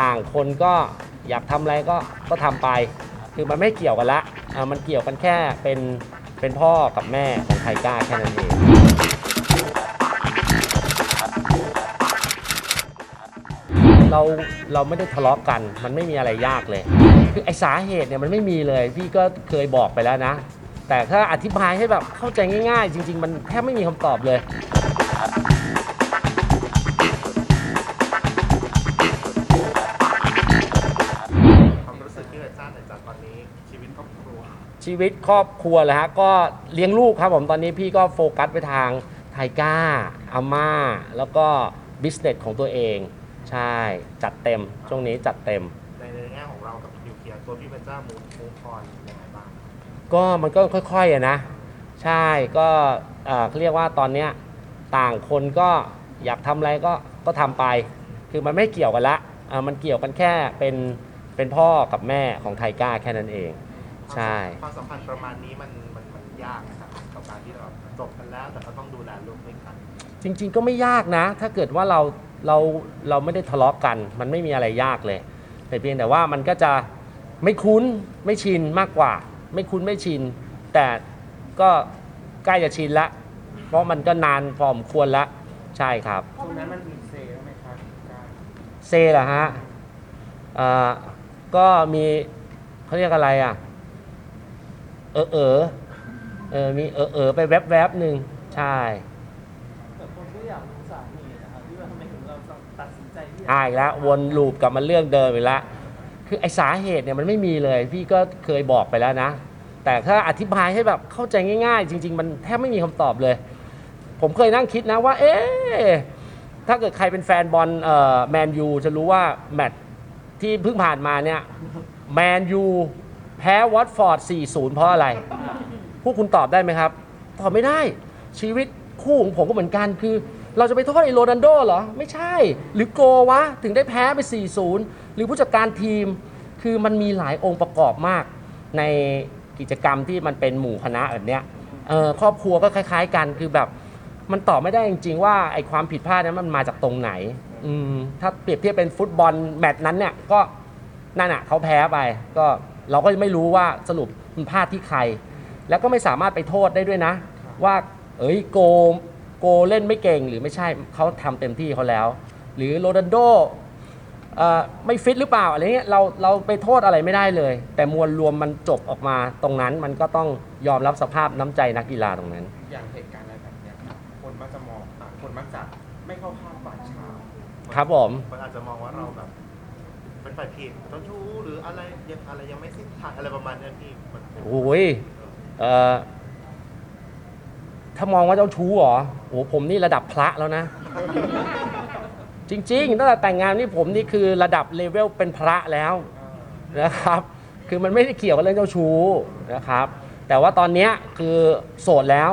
ต่างคนก็อยากทำอะไรก็ก็ทำไป คือมันไม่เกี่ยวกันละอ่ามันเกี่ยวกันแค่เป็นเป็นพ่อกับแม่ของไทก้าแค่นั้นเองเราเราไม่ได้ทะเลาะกัน มันไม่มีอะไรยากเลย คือไอสาเหตุเนี่ยมันไม่มีเลย พี่ก็เคยบอกไปแล้วนะ แต่ถ้าอธิบายให้แบบเข้าใจง่าย ๆ จริง ๆ มันแทบไม่มีคำตอบเลย ชีวิตครอบครัวเลยฮะก็เลี้ยงลูกครับผมตอนนี้พี่ก็โฟกัสไปทางไทก้าอาม่าแล้วก็บิสเนสของตัวเอง ใช่ จัดเต็ม ช่วงนี้จัดเต็ม ในในแง่ของเรากับนิวเคลียร์ตัวพี่เป็นเจ้ามูนมูฟอนยังไงบ้างก็มันก็ค่อยๆอะนะ ใช่ก็เอ่อเขาเรียกว่าตอนเนี้ยต่างคนก็อยากทำอะไรก็ก็ทำไป คือมันไม่เกี่ยวกันละอ่ามันเกี่ยวกันแค่เป็นเป็นพ่อกับแม่ของไทก้าแค่นั้นเอง ใช่ ความสัมพันธ์ประมาณนี้มันมันมันยากนะครับกับการที่เราจบกันแล้วแต่ก็ต้องดูแลลูกด้วยกันจริงๆก็ไม่ยากนะ ถ้าเกิดว่าเราเราเราไม่ได้ทะเลาะกัน มันไม่มีอะไรยากเลยแต่เพียงแต่ว่ามันก็จะไม่คุ้นไม่ชินมากกว่า ไม่คุ้นไม่ชิน แต่ก็ใกล้จะชินละ เพราะมันก็นานพอสมควรละใช่ครับ ตรงนั้นมันมีเซลไหมครับการเซเหรอฮะเอ่อก็มีเขาเรียกอะไรอะ เออเออเออมีเออเออไปแวบแวบๆหนึ่งใช่แต่คนก็อยากรู้สาเหตุนะครับที่ว่าทำไมถึงเราตัดสินใจที่จะอ่าอีกแล้ววนลูปกลับมาเรื่องเดิมอีกแล้วคือไอสาเหตุเนี่ยมันไม่มีเลย พี่ก็เคยบอกไปแล้วนะ แต่ถ้าอธิบายให้แบบเข้าใจง่าย ๆ จริง ๆ มันแทบไม่มีคำตอบเลย ผมเคยนั่งคิดนะว่า เอ๊ะถ้าเกิดใครเป็นแฟนบอลเอ่อแมนยูจะรู้ว่าแมตช์ที่เพิ่งผ่านมาเนี่ยแมนยูแพ้วอตฟอร์ด 4-0 เพราะอะไร พวกคุณตอบได้ไหมครับ ตอบไม่ได้ ชีวิตคู่ของผมก็เหมือนกันคือ เราจะไปโทษไอโรนัลโดเหรอ ไม่ใช่ หรือโกวะ ถึงได้แพ้ไป 4-0 หรือผู้จัดการทีม คือมันมีหลายองค์ประกอบมากในกิจกรรมที่มันเป็นหมู่คณะแบบเนี้ยเออครอบครัวก็คล้าย ๆ กันคือแบบมันตอบไม่ได้จริง ๆ ว่าไอ้ความผิดพลาดนั้นมันมาจากตรงไหน อืมถ้าเปรียบเทียบเป็นฟุตบอลแมตช์นั้นเนี่ยก็นั่นอะเขาแพ้ไปก็ เราก็ไม่รู้ว่าสรุปมันพลาดที่ใคร แล้วก็ไม่สามารถไปโทษได้ด้วยนะ ว่า เอ้ยโกโกเล่นไม่เก่งหรือไม่ใช่เขาทำเต็มที่เขาแล้ว หรือโรนัลโดเอ่อไม่ฟิตหรือเปล่าอะไรเงี้ยเราเราไปโทษอะไรไม่ได้เลย แต่มวลรวมมันจบออกมาตรงนั้นมันก็ต้องยอมรับสภาพน้ำใจนักกีฬาตรงนั้น อย่างเหตุการณ์อะไรแบบเนี้ยครับคนมักจะมองอะคนมักจะไม่เข้าข้างฝ่ายชายครับผมคนอาจจะมองว่าเราแบบเป็น ฝ่ายผิดเจ้าชู้หรืออะไรยังอะไรยังไม่สิ้นทางอะไรประมาณเนี้ยพี่มันโอ้ยเอ่อถ้ามองว่าเจ้าชู้เหรอโอ้ผมนี่ระดับพระแล้วนะ จริงๆตั้งแต่แต่งงานนี่ผมนี่คือระดับเลเวลเป็นพระแล้วนะครับ คือมันไม่ได้เกี่ยวกับเรื่องเจ้าชู้นะครับ แต่ว่าตอนเนี้ยคือโสดแล้ว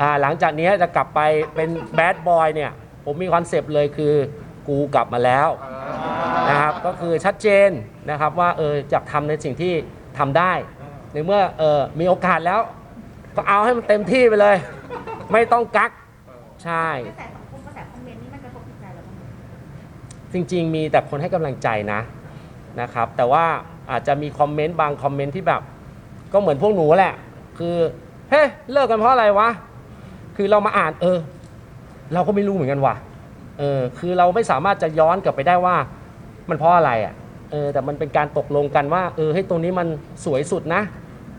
อ่าหลังจากเนี้ยจะกลับไปเป็นแบดบอยเนี่ย ผมมีคอนเซปต์เลยคือกูกลับมาแล้ว นะครับก็คือชัดเจนนะครับว่าเออจะทำในสิ่งที่ทำได้ในเมื่อเออมีโอกาสแล้ว ก็เอาให้มันเต็มที่ไปเลย ไม่ต้องกักใช่ กระแสสังคมกระแสคอมเมนต์นี่มันกระทบจิตใจเราบ้างไหมจริงๆ มีแต่คนให้กำลังใจนะนะครับ แต่ว่าอาจจะมีคอมเมนต์บางคอมเมนต์ที่แบบ ก็เหมือนพวกหนูแหละ คือเฮ้ยเลิกกันเพราะอะไรวะ คือเรามาอ่านเออ เราก็ไม่รู้เหมือนกันว่ะเออคือเราไม่สามารถจะย้อนกลับไปได้ว่า มันเพราะอะไรอะเออแต่มันเป็นการตกลงกันว่า เออให้ยตรงนี้มันสวยสุดนะ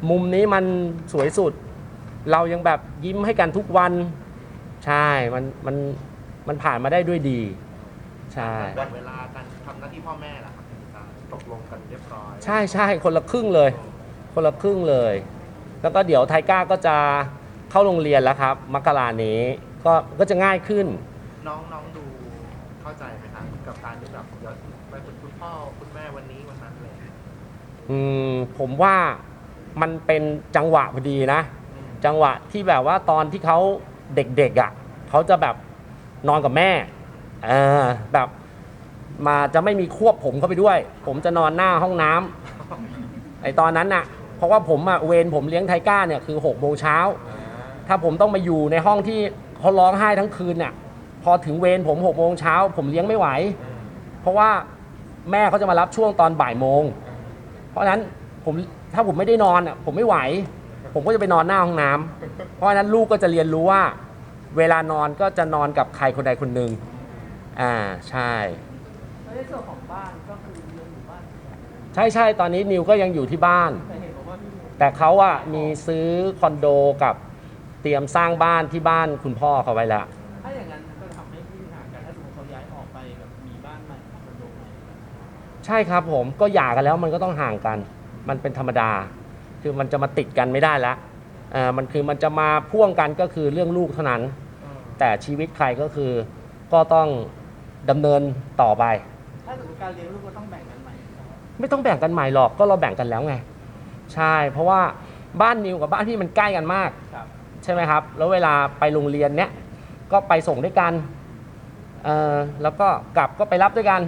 มุมนี้มันสวยสุด เรายังแบบยิ้มให้กันทุกวัน ใช่มันมันมันผ่านมาได้ด้วยดี ใช่ วันเวลาการทำหน้าที่พ่อแม่ล่ะครับอาจารย์ตกลงกันเรียบร้อยใช่ใช่คนละครึ่งเลย คนละครึ่งเลย แล้วก็เดี๋ยวไทก้าก็จะเข้าโรงเรียนแล้วครับมกรานี้ก็ก็จะง่ายขึ้น น้องน้องดูเข้าใจไหมครับกับการที่แบบเดี๋ยว ไปเป็นคุณพ่อคุณแม่วันนี้วันนั้นเลยอืมผมว่ามันเป็นจังหวะพอดีนะจังหวะที่แบบว่าตอนที่เขาเด็กๆอะเขาจะแบบนอนกับแม่เออแบบมาจะไม่มีควบผมเข้าไปด้วย ผมจะนอนหน้าห้องน้ำไอตอนนั้นน่ะ เพราะว่าผมอะเวรผมเลี้ยงไทก้าเนี่ยคือ6กโมงเช้าถ้าผมต้องมาอยู่ในห้องที่เขาร้องไห้ทั้งคืนเนี่ยพอถึงเวรผม6กโมงเช้าผมเลี้ยงไม่ไหวเพราะว่า แม่เขาจะมารับช่วงตอนบ่ายโมง เพราะฉะนั้นผมถ้าผมไม่ได้นอนอะผมไม่ไหว ผมก็จะไปนอนหน้าห้องน้ำเพราะฉะนั้นลูกก็จะเรียนรู้ว่า เวลานอนก็จะนอนกับใครคนใดคนหนึ่งอ่าใช่ แล้วในส่วนของบ้านก็คือยังอยู่บ้านใช่ใช่ตอนนี้นิวก็ยังอยู่ที่บ้าน แต่เห็นบอกว่าพี่นิวแต่เขาอะมีซื้อคอนโดกับเตรียมสร้างบ้านที่บ้านคุณพ่อเขาไว้แล้ว ใช่ครับผมก็หย่ากันแล้วมันก็ต้องห่างกัน มันเป็นธรรมดา คือมันจะมาติดกันไม่ได้ละเอ่ามันคือมันจะมาพ่วงกันก็คือเรื่องลูกเท่านั้น แต่ชีวิตใครก็คือก็ต้องดำเนินต่อไป ถ้าสมมติการเลี้ยงลูกก็ต้องแบ่งกันใหม่นะครับไม่ต้องแบ่งกันใหม่หรอกก็เราแบ่งกันแล้วไง ใช่ เพราะว่าบ้านนิวกับบ้านพี่มันใกล้กันมาก ครับ ใช่ไหมครับ แล้วเวลาไปโรงเรียนเนี้ยก็ไปส่งด้วยกันเออแล้วก็กลับก็ไปรับด้วยกัน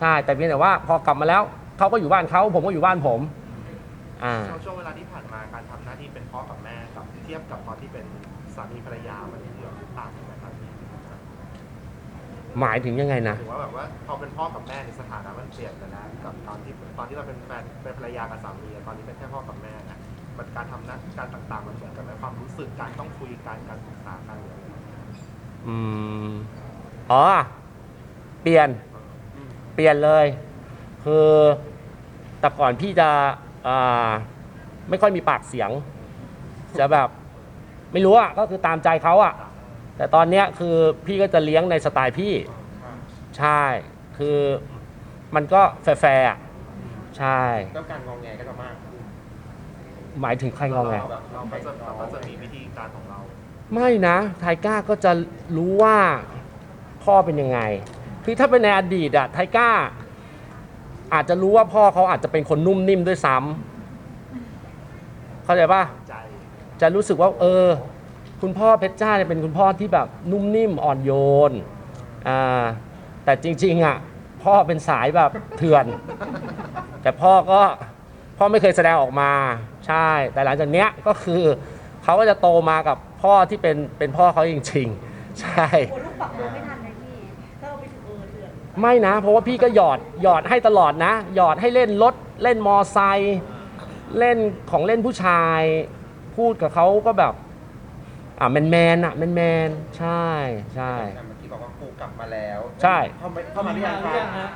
ใช่ แต่เพียงแต่ว่าพอกลับมาแล้วเขาก็อยู่บ้านเขาผมก็อยู่บ้านผมอ่าช่วงช่วงเวลาที่ผ่านมาการทำหน้าที่เป็นพ่อกับแม่กับเทียบกับตอนที่เป็นสามีภรรยามันมีเรื่องต่างกันไหมครับพี่หมายถึงยังไงนะถือว่าแบบว่าพอเป็นพ่อกับแม่ในสถานะมันเปลี่ยนไปแล้วกับตอนที่ตอนที่เราเป็นแฟนเป็นภรรยากับสามีอะตอนนี้เป็นแค่พ่อกับแม่นะมันการทำหน้าการต่างๆมันเหมือนกันไหมความรู้สึกการต้องคุยกันการปรึกษากันหรืออะไรอย่างเงี้ยอืมอ๋อเปลี่ยน เปลี่ยนเลย คือแต่ก่อนพี่จะอ่าไม่ค่อยมีปากเสียง จะแบบ ไม่รู้อะก็คือตามใจเขาอะแต่ตอนเนี้ยคือพี่ก็จะเลี้ยงในสไตล์พี่ ใช่ คือมันก็แฟร์ๆอะใช่ แล้วการงองแงก็จะมากขึ้นหมายถึงใครงอแง เราแบบเราเราไปก็จะน้เราองก็จะมีวิธีการของเรา ไม่นะไทก้าก็จะรู้ว่าพ่อเป็นยังไงือถ้าเป็นในอดีตอะไทก้า อาจจะรู้ว่าพ่อเขาอาจจะเป็นคนนุ่มนิ่มด้วยซ้ำเข้าใจปะจะรู้สึกว่า เออ คุณพ่อเพชรจ้าเนี่ยเป็นคุณพ่อที่แบบนุ่มนิ่มอ่อนโยนอ่าแต่จริงๆอะพ่อเป็นสายแบบเถื่อน แต่พ่อก็พ่อไม่เคยแสดงออกมาใช่ แต่หลังจากเนี้ยก็คือเขาก็จะโตมากับพ่อที่เป็นเป็นพ่อเขาจริงๆใช่ กลัวลูกปรับตัวไม่ทัน ไม่นะ เพราะว่าพี่ก็หยอดหยอดให้ตลอดนะ หยอดให้เล่นรถเล่นมอไซค์เล่นของเล่นผู้ชาย พูดกับเขาก็แบบ อ่าแมนแมนๆอะแมนแมนๆใช่ใช่ แต่เมื่อกี้บอกว่ากูกลับมาแล้วใช่ เข้ามาเข้ามาหรือยังหรือยังครัฮะบ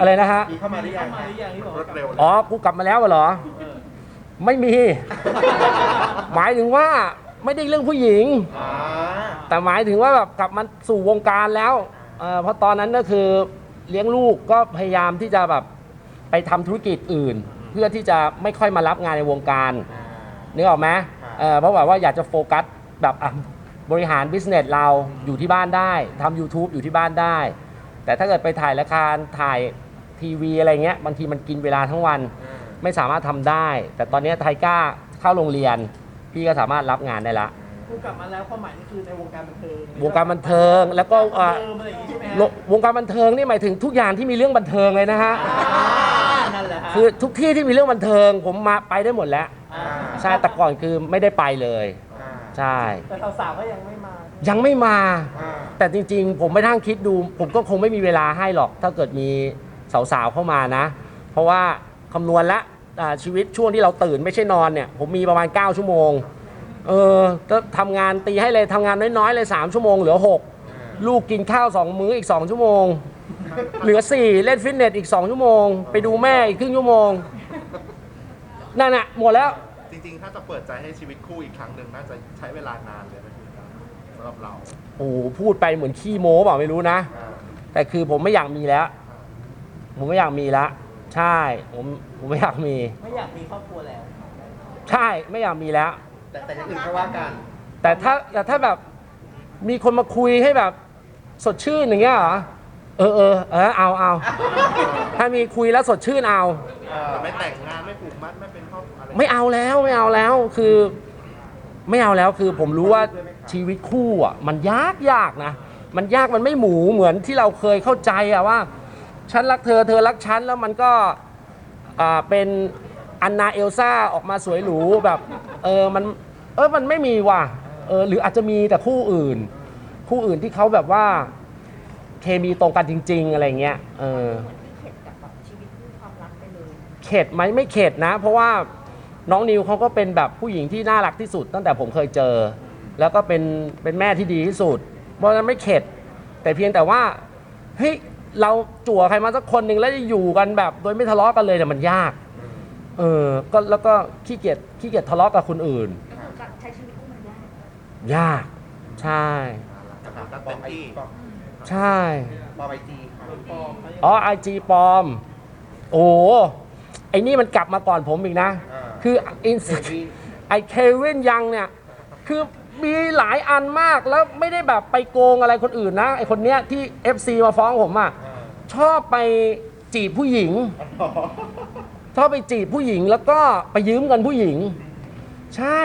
อะไรนะฮะ มีเข้ามาหรือยัเข้างมาหรือยังที่บอกรว่า ถเร็วเลยอ๋อ กูกลับมาแล้วเหรอเออไม่มี หมายถึงว่าไม่ได้เรื่องผู้หญิงอ่าแต่หมายถึงว่าแบบกลับมาสู่วงการแล้วเอ่อเพราะตอนนั้นก็คือ เลี้ยงลูกก็พยายามที่จะแบบไปทำธุรกิจอื่น เพื่อที่จะไม่ค่อยมารับงานในวงการอ่านึกออกไหมเออเพราะแบบว่าอยากจะโฟกัสแบบอะบริหารบิสเนสเราอยู่ที่บ้านได้ทำ YouTube อยู่ที่บ้านได้ แต่ถ้าเกิดไปถ่ายรายการถ่ายทีวีอะไรเงี้ยบางทีมันกินเวลาทั้งวันอ่าไม่สามารถทำได้ แต่ตอนนี้ไทก้าเข้าโรงเรียน พี่ก็สามารถรับงานได้ละ กูกลับมาแล้วความหมายนี่คือในวงการบันเทิงวงการบันเทิงแล้วก็อ่าเดิมอะไรอย่างงี้ใช่ไหมฮะโลวงการบันเทิงนี่หมายถึงทุกอย่างที่มีเรื่องบันเทิงเลยนะฮะ อ่านั่นแหละฮะคือทุกที่ที่มีเรื่องบันเทิง ผมมาไปได้หมดแล้วอ่าใช่แต่ก่อนคือไม่ได้ไปเลย อ่าใช่ แต่สาวๆก็ยังไม่มายังไม่มา อ่าแต่จริงๆ ผมไม่ทั้งคิดดู ผมก็คงไม่มีเวลาให้หรอก ถ้าเกิดมีสาวๆเข้ามานะ เพราะว่าคำนวณละอ่าชีวิตช่วงที่เราตื่นไม่ใช่นอนเนี่ย ผมมีประมาณ 9 ชั่วโมง เออก็ทำงานตีให้เลยทำงานน้อยๆเลย3ชั่วโมงเหลือ6ลูกกินข้าว2มื้ออีก2ชั่วโมง เหลือ4เล่นฟิตเนสอีก2ชั่วโมง ไปดูแม่อีกครึ่งชั่วโมงนั่นน่ะหมดแล้ว จริงๆ ถ้าจะเปิดใจให้ชีวิตคู่อีกครั้งหนึ่งน่าจะใช้เวลานานเลยนะพี่สำหรับเราโอ้โหพูดไปเหมือนขี้โม้เปล่าไม่รู้นะ อ่าแต่คือผมไม่อยากมีแล้ว ผมไม่อยากมีแล้วใช่ ผมผมไม่อยากมี ไม่อยากมีครอบครัวแล้ว ใช่ไม่อยากมีแล้ว แต่แต่อยังอื่นก็ว่ากันแต่ถ้าแต่ถ้าแบบมีคนมาคุยให้แบบ สดชื่นอย่างเงี้ยเหรอเออเออเออเอาเอาถ้ามีคุยแล้วสดชื่นเอาแต่ไม่แต่งงานไม่ผูกมัดไม่เป็นครอบอะไรไม่เอาแล้วไม่เอาแล้วคือ ไม่เอาแล้วคือผมรู้ว่าชีวิตคู่อะ มันยากยากนะ มันยากมันไม่หมูเหมือนที่เราเคยเข้าใจอะว่า ฉันรักเธอเธอรักฉันแล้วมันก็อ่าเป็น อันนาเอลซ่าออกมาสวยหรูแบบเออมันเออมันไม่มีว่ะเออหรืออาจจะมีแต่คู่อื่น คู่อื่นที่เขาแบบว่าเคมีตรงกันจริง ๆ อะไรเงี้ยเออเหมือเข็ดกับข็ดไหมไม่เข็ดนะ เพราะว่าน้องนิวเขาก็เป็นแบบผู้หญิงที่น่ารักที่สุด ตั้งแต่ผมเคยเจอ แล้วก็เป็นเป็นแม่ที่ดีที่สุด เพราะฉะนั้นไม่เข็ด แต่เพียงแต่ว่าเฮ้ยเราจั่วใครมาสักคนหนึ่งแล้วจะอยู่กันแบบ โดยไม่ทะเลาะกันเลยเนี่ยมันยาก เออก็แล้วก็ขี้เกียจขี้เกียจทะเลาะกับคนอื่น ก็คือการใช้ชีวิตคู่มันยากยาก ใช่นะครับปอเต็มมไอที่ปอมใช่ ปอมไอจีปลอมไหมอ๋อไอจีปลอม โอ้โหไอ้นี่มันกลับมาก่อนผมอีกนะ คืออินเซวีไอเควินยังเนี่ย คือมีหลายอันมากแล้วไม่ได้แบบไปโกงอะไรคนอื่นนะ ไอคนเนี้ยที่ FC มาฟ้องผมอะ่ะ ชอบไปจีบผู้หญิง ชอบไปจีบผู้หญิงแล้วก็ไปยืมเงินผู้หญิง ใช่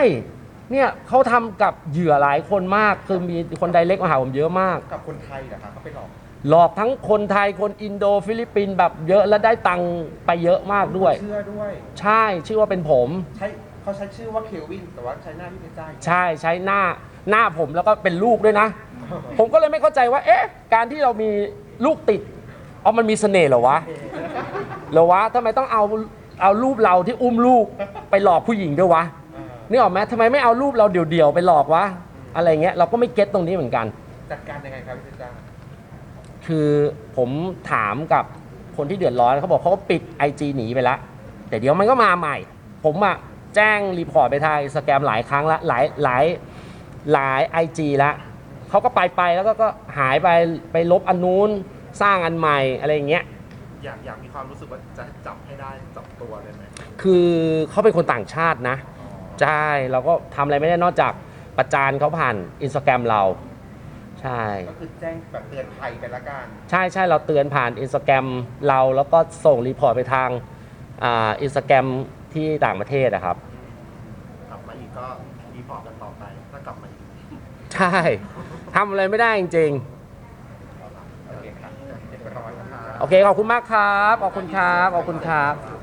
เนี่ยเขาทำกับเหยื่อหลายคนมาก คือมีคนไดเล็กมาหาผมเยอะมาก กับคนไทยเหรอคะเขาไปหลอกหลอกทั้งคนไทยคนอินโดฟิลิปปินส์แบบเยอะและได้ตังค์ไปเยอะมากด้วย เชื่อด้วย ใช่ชื่อว่าเป็นผม ใช้เขาใช้ชื่อว่าเคลวิน แต่ว่าใช้หน้าที่เป็นเจ้าใช่ใช้หน้าหน้าผมแล้วก็เป็นลูกด้วยนะ ผมก็เลยไม่เข้าใจว่า เอ๊ะ การที่เรามีลูกติดเอามันมีเสน่ห์เหรอวะเหรอวะทำไมต้องเอา เอารูปเราที่อุ้มลูกไปหลอกผู้หญิงด้วยวะนี่ออกไหมทำไมไม่เอารูปเราเดี่ยวๆไปหลอกวะอะไรเงี้ยเราก็ไม่เก็ตตรงนี้เหมือนกัน จัดการยังไงครับพี่เพชรจ้าคือผมถามกับคนที่เดือดร้อนเขาบอกเขาก็ปิด IG หนีไปแล้วแต่เดี๋ยวมันก็มาใหม่ ผมอะแจ้งรีพอร์ตไปทางสแกมหลายครั้งละหลายหลายหลาย IG แล้วเขาก็ไปไปแล้วก็ก็หายไปไปลบอันนู้นสร้างอันใหม่อะไรอย่างเงี้ย อยากอยากมีความรู้สึกว่าจะจับให้ได้จับตัวเลยไหมคือเขาเป็นคนต่างชาตินะ ใช่ เราก็ทำอะไรไม่ได้นอกจากประจานเขาผ่านอินสตาแกรมเรา ใช่ ก็คือแจ้งแบบเตือนภัยไปละกันใช่ใช่เราเตือนผ่านอินสตาแกรมเราแล้วก็ส่งรีพอร์ตไปทางอ่าอินสตาแกรมที่ต่างประเทศนะครับ กลับมาอีกก็รีพอร์ตกันต่อไปถ้ากลับมาอีก ใช่ทำอะไรไม่ได้จริง โอเคครับเรียบร้อยนะครับ ๆ โอเคขอบคุณมากครับ ขอบคุณครับ ขอบคุณครับ